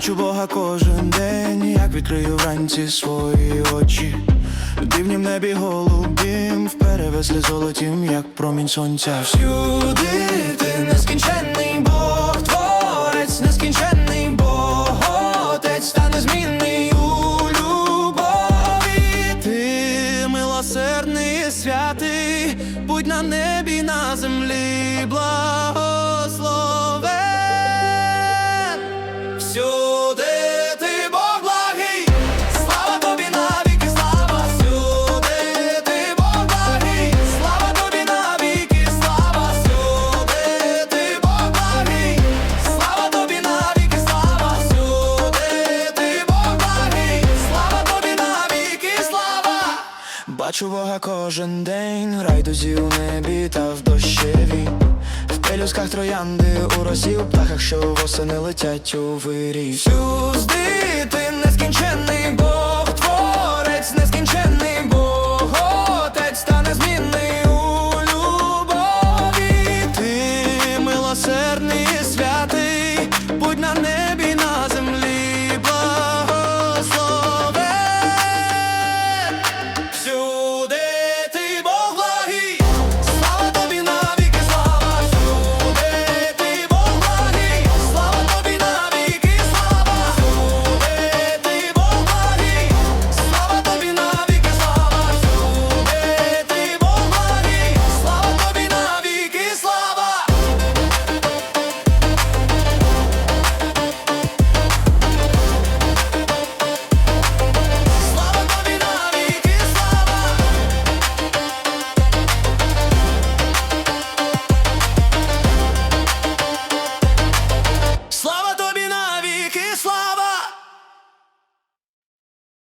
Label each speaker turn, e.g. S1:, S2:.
S1: Бачу Бога кожен день, як відкрию вранці свої очі. В дивнім небі голубім, в перевеслі золотім, як промінь сонця. Всюди ти нескінченний Бог, творець, нескінченний Бог, отець та незмінний у любові. Ти милосердний, святий, будь на небі, на землі, благословен. Бачу Бога кожен день, райдузі у небі та в дощеві. В пелюсках троянди у росі, у птахах, що восени летять у вирі. Сюди